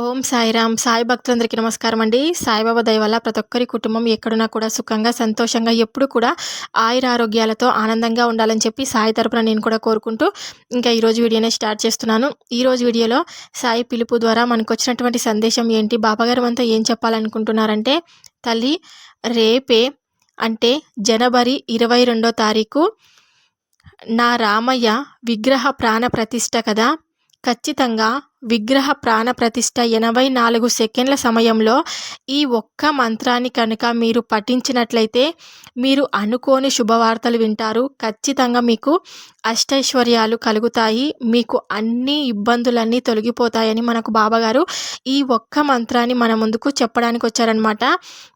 ఓం సాయిరామ్. సాయి భక్తులందరికీ నమస్కారం అండి. సాయిబాబా దయ వల్ల ప్రతి ఒక్కరి కుటుంబం ఎక్కడున్నా కూడా సుఖంగా సంతోషంగా ఎప్పుడు కూడా ఆయురారోగ్యాలతో ఆనందంగా ఉండాలని చెప్పి సాయి తరపున నేను కూడా కోరుకుంటూ ఇంకా ఈరోజు వీడియోనే స్టార్ట్ చేస్తున్నాను. ఈరోజు వీడియోలో సాయి పిలుపు ద్వారా మనకు వచ్చినటువంటి సందేశం ఏంటి? బాబాగారు అంతా ఏం చెప్పాలనుకుంటున్నారంటే తల్లి రేపే అంటే జనవరి ఇరవై రెండో తారీఖు నా రామయ్య విగ్రహ ప్రాణ ప్రతిష్ట కదా. ఖచ్చితంగా విగ్రహ ప్రాణ ప్రతిష్ట ఎనభై నాలుగు సెకండ్ల సమయంలో ఈ ఒక్క మంత్రాన్ని కనుక మీరు పఠించినట్లయితే మీరు అనుకోని శుభవార్తలు వింటారు. ఖచ్చితంగా మీకు అష్టైశ్వర్యాలు కలుగుతాయి. మీకు అన్ని ఇబ్బందులన్నీ తొలగిపోతాయని మనకు బాబాగారు ఈ ఒక్క మంత్రాన్ని మన ముందుకు చెప్పడానికి వచ్చారనమాట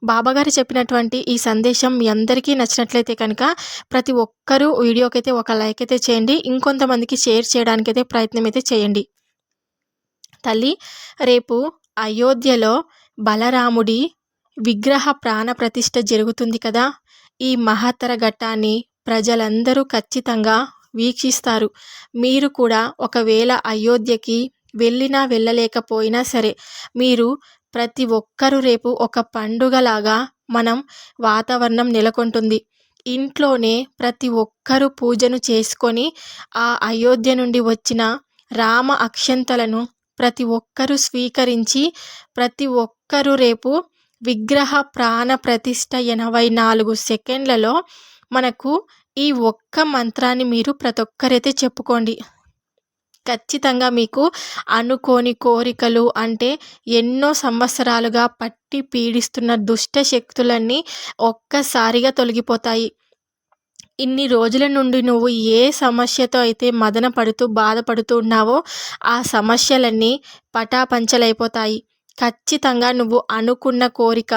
బాబాగారు చెప్పినటువంటి ఈ సందేశం మీ అందరికీ నచ్చినట్లయితే కనుక ప్రతి ఒక్కరూ వీడియోకైతే ఒక లైక్ అయితే చేయండి. ఇంకొంతమందికి షేర్ చేయడానికైతే ప్రయత్నం అయితే చేయండి. తల్లి రేపు అయోధ్యలో బలరాముడి విగ్రహ ప్రాణప్రతిష్ఠ జరుగుతుంది కదా. ఈ మహత్తర ఘట్టాన్ని ప్రజలందరూ ఖచ్చితంగా వీక్షిస్తారు. మీరు కూడా ఒకవేళ అయోధ్యకి వెళ్ళినా వెళ్ళలేకపోయినా సరే మీరు ప్రతి ఒక్కరూ రేపు ఒక పండుగలాగా మనం వాతావరణం నెలకొంటుంది. ఇంట్లోనే ప్రతి ఒక్కరూ పూజను చేసుకొని ఆ అయోధ్య నుండి వచ్చిన రామ అక్షంతలను ప్రతి ఒక్కరూ స్వీకరించి ప్రతి ఒక్కరూ రేపు విగ్రహ ప్రాణ ప్రతిష్ట ఎనభై నాలుగు సెకండ్లలో మనకు ఈ ఒక్క మంత్రాన్ని మీరు ప్రతి ఒక్కరైతే చెప్పుకోండి. ఖచ్చితంగా మీకు అనుకోని కోరికలు అంటే ఎన్నో సంవత్సరాలుగా పట్టి పీడిస్తున్న దుష్ట శక్తులన్నీ ఒక్కసారిగా తొలగిపోతాయి. ఇన్ని రోజుల నుండి నువ్వు ఏ సమస్యతో అయితే మదన పడుతూ బాధపడుతూ ఉన్నావో ఆ సమస్యలన్నీ పటాపంచలైపోతాయి. ఖచ్చితంగా నువ్వు అనుకున్న కోరిక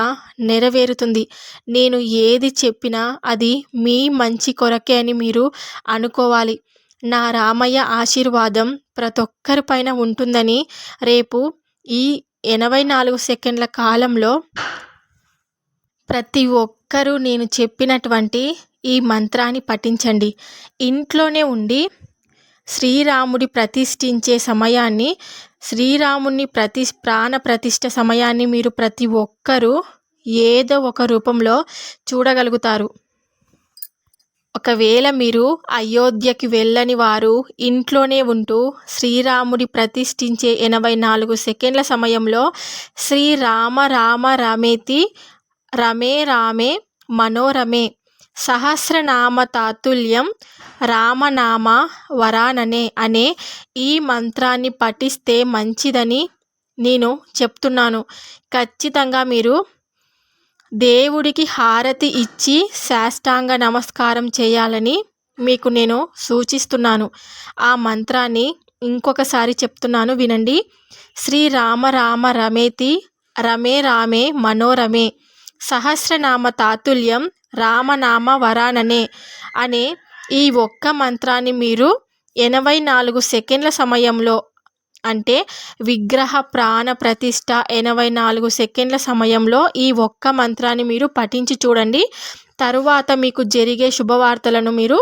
నెరవేరుతుంది. నేను ఏది చెప్పినా అది మీ మంచి కొరకే అని మీరు అనుకోవాలి. నా రామయ్య ఆశీర్వాదం ప్రతి ఒక్కరిపైన ఉంటుందని రేపు ఈ ఎనభై నాలుగు సెకండ్ల కాలంలో ప్రతి ఒక్కరూ నేను చెప్పినటువంటి ఈ మంత్రాన్ని పఠించండి. ఇంట్లోనే ఉండి శ్రీరాముడి ప్రతిష్ఠించే సమయాన్ని శ్రీరాముని ప్రతి ప్రాణ ప్రతిష్ఠ సమయాన్ని మీరు ప్రతి ఒక్కరూ ఏదో ఒక రూపంలో చూడగలుగుతారు. ఒకవేళ మీరు అయోధ్యకి వెళ్ళని వారు ఇంట్లోనే ఉంటూ శ్రీరాముడి ప్రతిష్ఠించే ఎనభై నాలుగు సెకండ్ల సమయంలో శ్రీరామ రామ రమేతి రమే రామే మనోరమే సహస్రనామ తాతుల్యం రామనామ వరాననే అనే ఈ మంత్రాన్ని పఠిస్తే మంచిదని నేను చెప్తున్నాను. ఖచ్చితంగా మీరు దేవుడికి హారతి ఇచ్చి శాష్టాంగ నమస్కారం చేయాలని మీకు నేను సూచిస్తున్నాను. ఆ మంత్రాన్ని ఇంకొకసారి చెప్తున్నాను వినండి. శ్రీ రామ రామ రమేతి రమే రామే మనోరమే సహస్రనామ తాతుల్యం రామనామ వరాననే అనే ఈ ఒక్క మంత్రాన్ని మీరు ఎనభై నాలుగు సెకండ్ల సమయంలో అంటే విగ్రహ ప్రాణ ప్రతిష్ట ఎనభై నాలుగు సెకండ్ల సమయంలో ఈ ఒక్క మంత్రాన్ని మీరు పఠించి చూడండి. తరువాత మీకు జరిగే శుభవార్తలను మీరు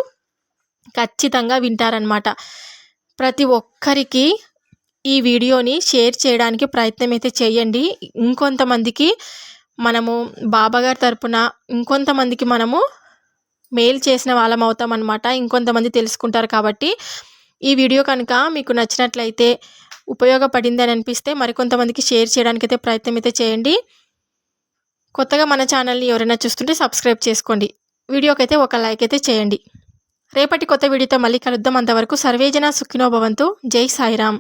ఖచ్చితంగా వింటారనమాట ప్రతి ఒక్కరికి ఈ వీడియోని షేర్ చేయడానికి ప్రయత్నం అయితే చేయండి. ఇంకొంతమందికి మనము బాబాగారి తరపున ఇంకొంతమందికి మనము మెయిల్ చేసిన వాళ్ళం అవుతాం అనమాట ఇంకొంతమంది తెలుసుకుంటారు కాబట్టి ఈ వీడియో కనుక మీకు నచ్చినట్లయితే ఉపయోగపడింది అని అనిపిస్తే మరికొంతమందికి షేర్ చేయడానికి అయితే ప్రయత్నం అయితే చేయండి. కొత్తగా మన ఛానల్ని ఎవరైనా చూస్తుంటే సబ్స్క్రైబ్ చేసుకోండి. వీడియోకి అయితే ఒక లైక్ అయితే చేయండి. రేపటి కొత్త వీడియోతో మళ్ళీ కలుద్దాం. అంతవరకు సర్వేజన సుఖినోభవంతు జై సాయిరామ్.